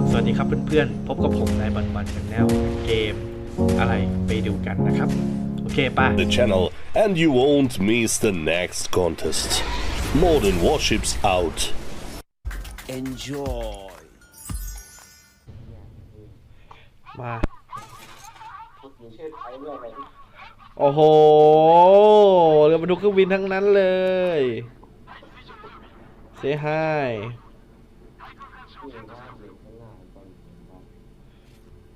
บสวัสดีครับเพื่อนๆ พบกับผมนายบันบันชแนลเกมอะไรไปดูกันนะครับ โอเคป่ะ the channel and you won't miss the next contest. Modern warships out. Enjoy. มามีชื่อไทยด้วยไหมโอ้โหเรือบรรทุกเครื่องบินทั้งนั้นเลย เซฮาย ชื่อหน้าหรือข้างหน้าตอนครับ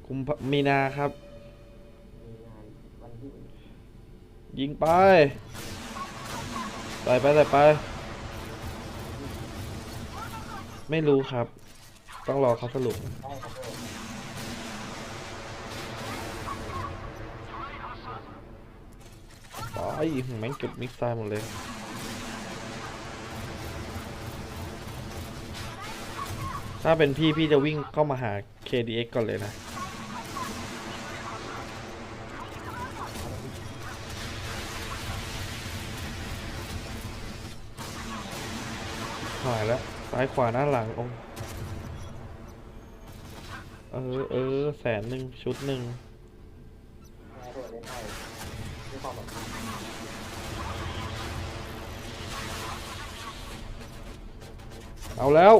คุมภมีนาครับ ยิงไปใส่ไปใส่ไป ไม่รู้ครับ ต้องรอเขาสรุปได้ครับผมไปแม่งเก็บมิกซ์ไซล์หมดเลยถ้าเป็นพี่พี่จะวิ่งเข้ามาหา KDX ก่อนเลยนะ หายแล้วซ้ายขวาหน้าหลังอ้เออเออแสนหนึ่งชุดหนึ่งเอาแล้ว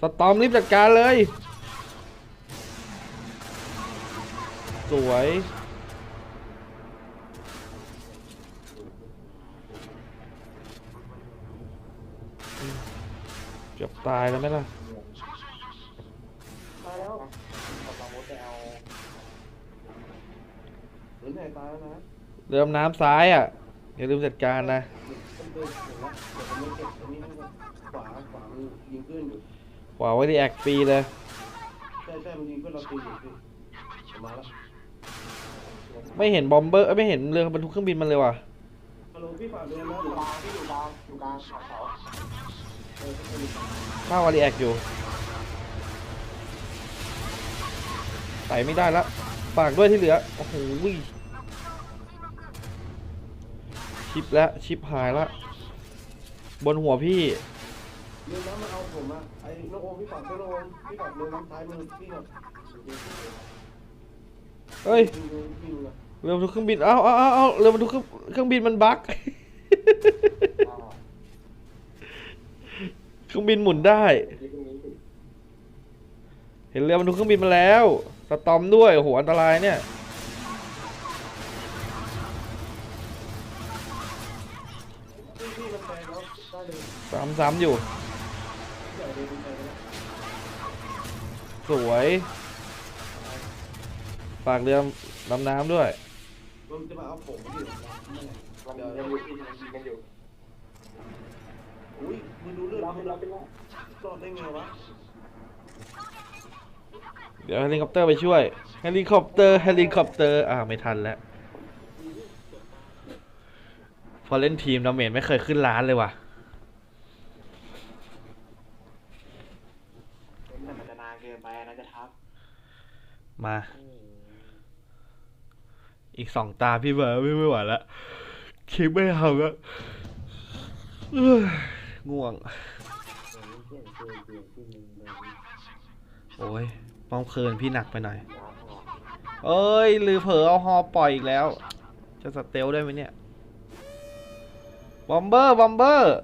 สตอมรีบจัดการเลย สวย เกือบ ตายแล้วไหมล่ะมาแล้วกำลังมุดไปเอาหรือไหนตายแล้วนะเรือดำน้ำซ้ายอะอย่าลืมจัดการนะต้นเดือนหนึ่งละเดี๋ยวผมไม่เก็บอันนี้ให้ขวาขวามันยิงขึ้นอยู่ขวาไว้ที่แอคฟรีเลยใช่ใช่มันยิงขึ้นเราตีอยู่สิผมมาแล้วไม่เห็นบอมเบอร์เอ้ยไม่เห็นเรือบรรทุกเครื่องบินมันเลยว่ะฮัลโหลพี่ฝากเดือนะอยู่กลางพี่อยู่กลางอยู่กลางเขา ข้าววารีแอคอยู่ใส่ไม่ได้ละฝากด้วยที่เหลือ โอ้โหชิปแล้วชิปหายละบนหัวพี่เรือน้ำมาเอาผมอะไอ้น้องโอมพี่ฝากด้วยน้องโอมพี่ฝากเรือน้ำซ้ายมือพี่หน่อยเฮ้ยยิงดูเรือบรรทุกเครื่องบิน เอ้าเอ้าเอ้าเรือบรรทุกเครื่องบินมันบั๊ก รื่องบินหมุนได้ เห็นเรือบรรทุกเครื่องบินมาแล้วสตอมด้วยโอ้โหอันตรายเนี่ยพี่พี่มันแพงแล้วได้เลยซ้ำๆอยู่ สวยฝากเรือดำน้ำด้วย มันจะมาเอาผมที่เดี๋ยวยังอยู่ที่กันอยู่ เดมึงรอดรอดได้ไงวะเดี๋ยวเฮลิคอปเตอร์ไปช่วยเฮลิคอปเตอร์เฮลิคอปเตอร์อ่าไม่ทันแล้วพอเล่นทีมดาเมจไม่เคยขึ้นล้านเลยว่ะมันจะนานเกินไปนะจะทับมา อีกสองตาพี่เบิร์ดไม่ไม่ไหวแล้วคลิปไม่ทำแล้วเอ้ยง่วง โอ้ยป้องเพลินพี่หนักไปหน่อย เอ้ยลือเผลอเอาฮอปล่อยอีกแล้ว จะสเตลได้ไหมเนี่ย บอมเบอร์ บอมเบอร์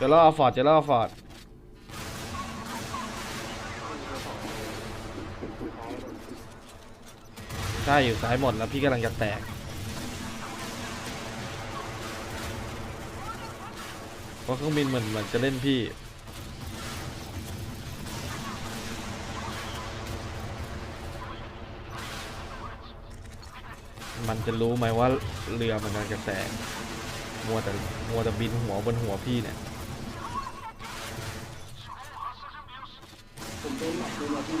จะล่อฟอร์ดจะล่อฟอร์ด ช่อยู่ซ้ายหมดแล้วพี่กำลังจะแตกเพราะเครื่องบินเหมือนเหมือนจะเล่นพี่มันจะรู้ไหมว่าเรือมันกำลังจะแตกมัวแต่มัวแต่บินหัวบนหัวพี่เนี่ยผมโดนหลับโดนหลับพี่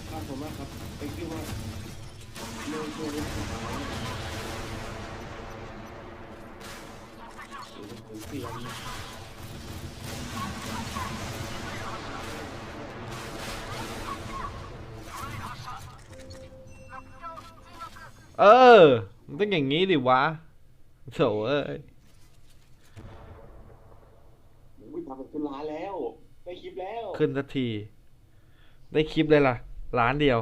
เออ มันต้องอย่างนี้ดิวะโถเอ้ยอุ้ยทำเป็นขึ้นร้านแล้ว ได้คลิปแล้ว ขึ้นสักที ได้คลิปเลยล่ะ ล้านเดียว